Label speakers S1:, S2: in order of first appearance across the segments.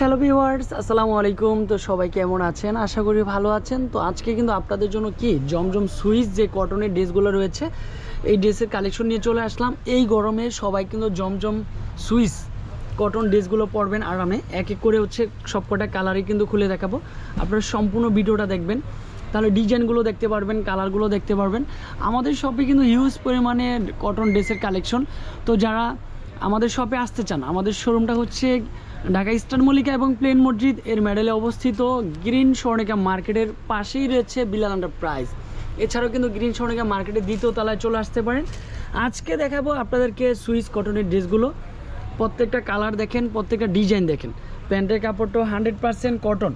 S1: Hello viewers আসসালামু আলাইকুম। তো সবাই কেমন আছেন? আশা করি ভালো আছেন। তো আজকে কিন্তু আপনাদের জন্য কি? জমজম সুইচ যে কটনের ড্রেসগুলো রয়েছে, এই ড্রেসের কালেকশন নিয়ে চলে আসলাম। এই গরমে সবাই কিন্তু জমজম সুইচ কটন ড্রেসগুলো পরবেন আরামে। এক এক করে হচ্ছে সবকটা কালারই কিন্তু খুলে দেখাবো। আপনারা সম্পূর্ণ ভিডিওটা দেখবেন। তাহলে ডিজাইনগুলো দেখতে পারবেন কালারগুলো দেখতে পারবেন। আমাদের শপে কিন্তু হিউজ পরিমাণে কটন ড্রেসের কালেকশন তো যারা আমাদের শপে আসতে চান, আমাদের শোরুমটা হচ্ছে ঢাকা ইস্টার্ন মল্লিকা এবং প্লেন মসজিদ এর মেডেলে অবস্থিত গ্রিন স্বর্ণিকা মার্কেটের পাশেই রয়েছে বিলাল এন্টারপ্রাইজ এছাড়াও কিন্তু গ্রিন স্বর্ণিকা মার্কেটের দ্বিতীয় তলায় চলে আসতে পারেন। আজকে দেখাবো আপনাদেরকে সুইস কটনের ড্রেসগুলো। প্রত্যেকটা কালার দেখেন, প্রত্যেকটা ডিজাইন দেখেন। প্যান্টের কাপড়টাও হান্ড্রেড পারসেন্ট কটন।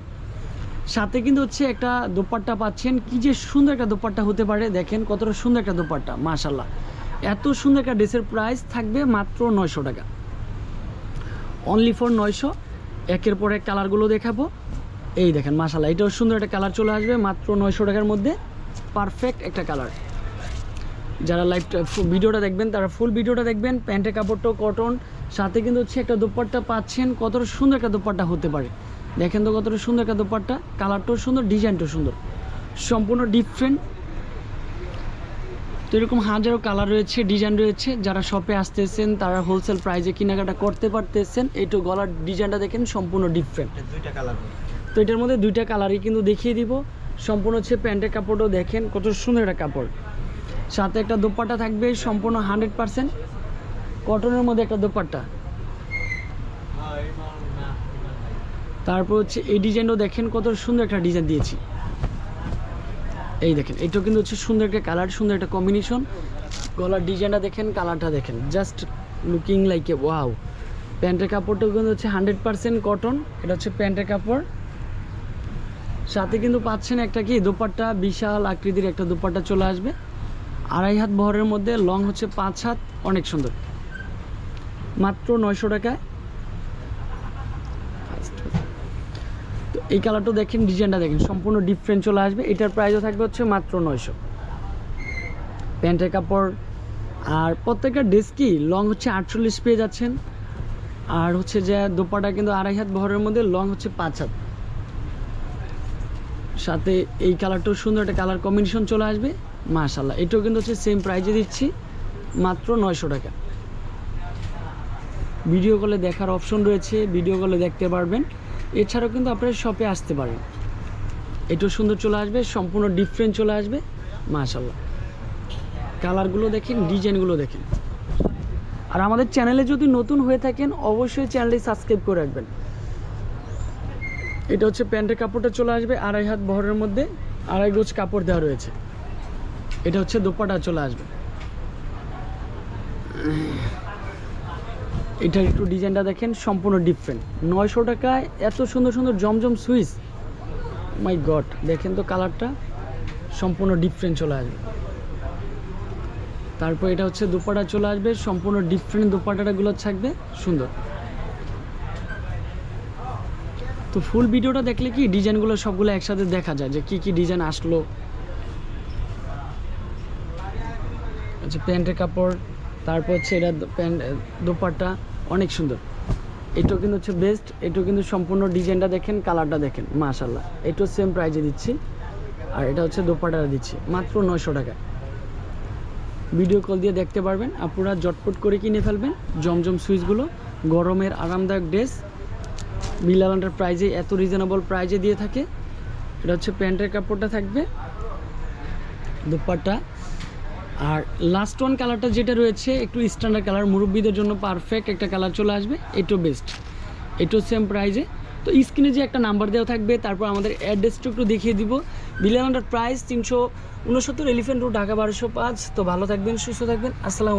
S1: সাথে কিন্তু হচ্ছে একটা দোপাট্টা পাচ্ছেন। কি যে সুন্দর একটা দোপাট্টা হতে পারে। দেখেন কতটা সুন্দর একটা দোপাট্টা মাশাল্লাহ এত সুন্দর একটা ড্রেসের প্রাইস থাকবে মাত্র নয়শো টাকা। অনলি ফর নয়শো। একের পর কালারগুলো দেখাবো। এই দেখেন মাশাল্লাহ এটাও সুন্দর একটা কালার চলে আসবে, মাত্র নয়শো টাকার মধ্যে। পারফেক্ট একটা কালার। যারা লাইভটা ভিডিওটা দেখবেন, তারা ফুল ভিডিওটা দেখবেন। প্যান্টের কাপড়টাও কটন সাথে কিন্তু হচ্ছে একটা দোপাট্টা পাচ্ছেন, কতটা সুন্দর একটা দোপাট্টা হতে পারে। দেখেন তো কতটা সুন্দর একটা দোপাট্টা কালারটাও সুন্দর ডিজাইনটাও সুন্দর। সম্পূর্ণ ডিফারেন্ট তো এরকম হাজারো কালার রয়েছে ডিজাইন রয়েছে। যারা শপে আসতেছেন তারা হোলসেল প্রাইসে কেনাকাটা করতে পারতেছেন। এইটু গলার ডিজাইনটা দেখেন সম্পূর্ণ ডিফারেন্ট
S2: দুইটা কালার
S1: তো এটার মধ্যে দুইটা কালারই কিন্তু দেখিয়ে দিব। সম্পূর্ণ হচ্ছে প্যান্টের কাপড়টাও দেখেন কত সুন্দর একটা কাপড়। সাথে একটা দোপাট্টা থাকবে সম্পূর্ণ হান্ড্রেড পারসেন্ট কটনের মধ্যে একটা দোপাট্টা। তারপর হচ্ছে এই ডিজাইনও দেখেন কত সুন্দর একটা ডিজাইন দিয়েছি। এই দেখেন এটাও কিন্তু হচ্ছে সুন্দর একটা কালার সুন্দর একটা কম্বিনেশন গলার ডিজাইনটা দেখেন কালারটা দেখেন। Just looking like a wow প্যান্টের কাপড়টাও কিন্তু হচ্ছে হান্ড্রেড পারসেন্ট কটন এটা হচ্ছে প্যান্টের কাপড়। সাথে কিন্তু পাচ্ছেন একটা কি, দোপাট্টা, বিশাল আকৃতির একটা দোপাট্টা চলে আসবে। আড়াই হাত বহরের মধ্যে লং হচ্ছে পাঁচ হাত, অনেক সুন্দর। মাত্র নয়শো টাকায়। এই কালারটা দেখেন, ডিজাইনটা দেখেন, সম্পূর্ণ ডিফারেন্ট চলে আসবে। এটার প্রাইসও থাকবে হচ্ছে মাত্র নয়শো। প্যান্টের কাপড়, আর প্রত্যেকটা ড্রেস কি লং হচ্ছে আটচল্লিশ পেয়ে যাচ্ছেন। আর হচ্ছে যে দোপাটা কিন্তু আড়াই হাত ভরের মধ্যে লং হচ্ছে পাঁচ হাত। সাথে এই কালারটাও সুন্দর একটা কালার কম্বিনেশন চলে আসবে। মাশাল্লাহ এটাও কিন্তু হচ্ছে সেম প্রাইজে দিচ্ছি, মাত্র নয়শো টাকা। ভিডিও কলে দেখার অপশন রয়েছে ভিডিও কলে দেখতে পারবেন। এছাড়াও কিন্তু আপনারা শপে আসতে পারেন। এটাও সুন্দর চলে আসবে, সম্পূর্ণ ডিফারেন্ট চলে আসবে মাশাল্লাহ কালারগুলো দেখেন ডিজাইনগুলো দেখেন। আর আমাদের চ্যানেলে যদি নতুন হয়ে থাকেন, অবশ্যই চ্যানেলটি সাবস্ক্রাইব করে রাখবেন। এটা হচ্ছে প্যান্টের কাপড়টা চলে আসবে, আড়াই হাত বহরের মধ্যে, আড়াই গোজ কাপড় দেওয়া রয়েছে। এটা হচ্ছে দোপাটা চলে আসবে। এটার একটু ডিজাইনটা দেখেন, সম্পূর্ণ ডিফারেন্ট নয়শো টাকায় এত সুন্দর সুন্দর জমজম সুইচ। মাই গড দেখেন তো কালারটা সম্পূর্ণ ডিফারেন্ট চলে আসবে। তারপর এটা হচ্ছে দুপাটা চলে আসবে, সম্পূর্ণ ডিফারেন্ট দুপাটাগুলো থাকবে, সুন্দর। তো ফুল ভিডিওটা দেখলে কি ডিজাইনগুলো সবগুলো একসাথে দেখা যায়, যে কি কি ডিজাইন আসলো। আচ্ছা প্যান্টের কাপড়, তারপর হচ্ছে এটা প্যান্ট, দোপাট্টা। অনেক সুন্দর। এটাও কিন্তু হচ্ছে বেস্ট এটাও কিন্তু সম্পূর্ণ ডিজাইনটা দেখেন কালারটা দেখেন মাশাল্লাহ এটাও সেম প্রাইজে দিচ্ছি। আর এটা হচ্ছে দোপাট্টাটা দিচ্ছি, মাত্র নয়শো টাকা ভিডিও কল দিয়ে দেখতে পারবেন, আপনারা জটপট করে কিনে ফেলবেন, জমজম সুইচগুলো, গরমের আরামদায়ক ড্রেস বিলাল প্রাইজে এত রিজনেবল প্রাইজে দিয়ে থাকে। এটা হচ্ছে প্যান্টের কাপড়টা থাকবে। দুপাট্টা। আর লাস্ট ওয়ান কালারটা যেটা রয়েছে, একটু স্ট্যান্ডার্ড কালার মুরব্বীদের জন্য পারফেক্ট একটা কালার চলে আসবে এটাও বেস্ট এটাও সেম প্রাইজে তো স্ক্রিনে যে একটা নাম্বার দেওয়া থাকবে, তারপর আমাদের অ্যাড্রেসটা একটু দেখিয়ে দিব। বিলাল প্রাইস তিনশো উনসত্তর এলিফেন্ট রোড ঢাকা বারোশো পাঁচ। তো ভালো থাকবেন, সুস্থ থাকবেন। আসসালামু